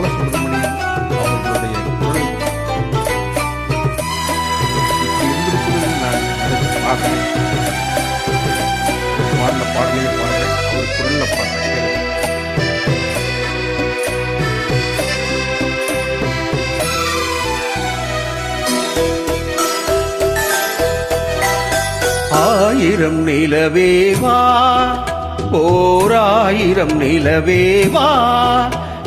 பாலசுப்ரமணியம் அவர்களுடைய குரல் நான் பார்க்கிறேன் பாடின பாடலே பாடுறேன் அவர் குரல்ல பாடுறேன் ஆயிரம் நிலவேவா ஓராயிரம் நிலவேவா?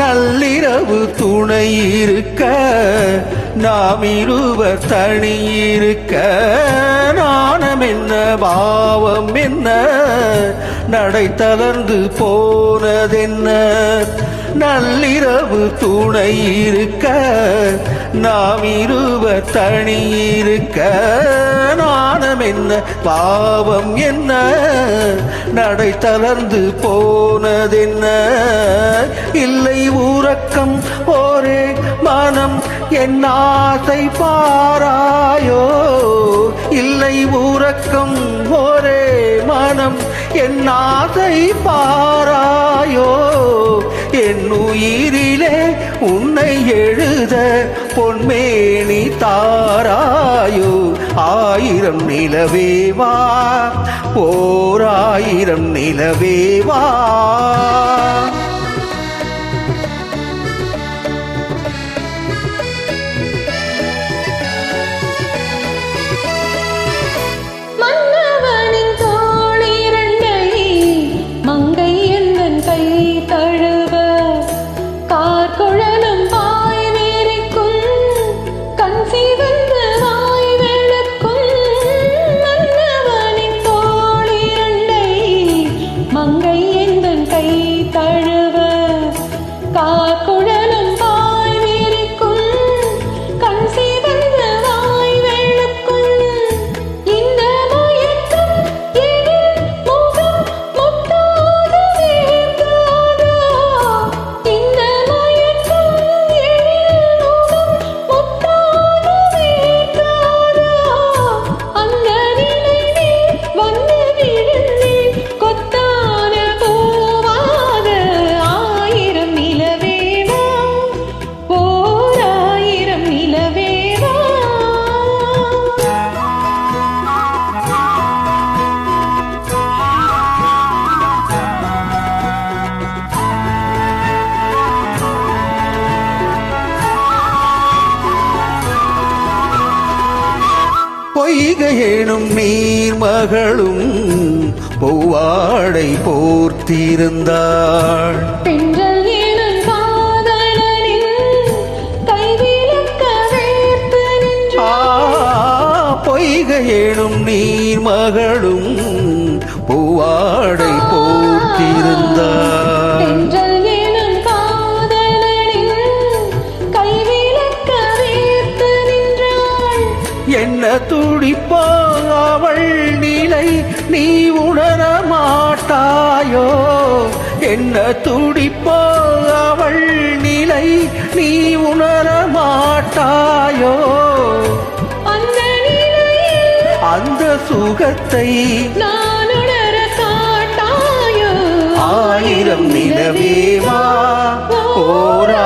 நள்ளிரவு துணை இருக்க நாம் இருவர் தனி இருக்க. நாணம் என்ன பாவம் என்ன நடை தளர்ந்து போனதென்ன? நள்ளிரவு துணை இருக்க நாம் இருவர் தனி இருக்க. நாணம் என்ன பாவம் என்ன நடை தளர்ந்து போனதென்ன? இல்லை உறக்கம் ஒரே மனம் என் ஆசை பாராயோ? இல்லை உறக்கம் ஒரே மனம் என் ஆசை பாரா உயிரிலே உன்னை எழுத பொன்மேனி தாராயோ. ஆயிரம் நிலவேவா ஓர் ஆயிரம் நிலவேவா பொய்கை எனும் நீர்மகளும் பூவாடை போர்த்திருந்தாள். பொய்கை எனும் நீர்மகளும் என்ன துடிப்போ அவள் நிலை நீ உணர மாட்டாயோ? என்ன துடிப்போ அவள் நிலை நீ உணர மாட்டாயோ? அந்த சுகத்தை நான் உணர காட்டாயோ? ஆயிரம் நிலவேவா நிலவே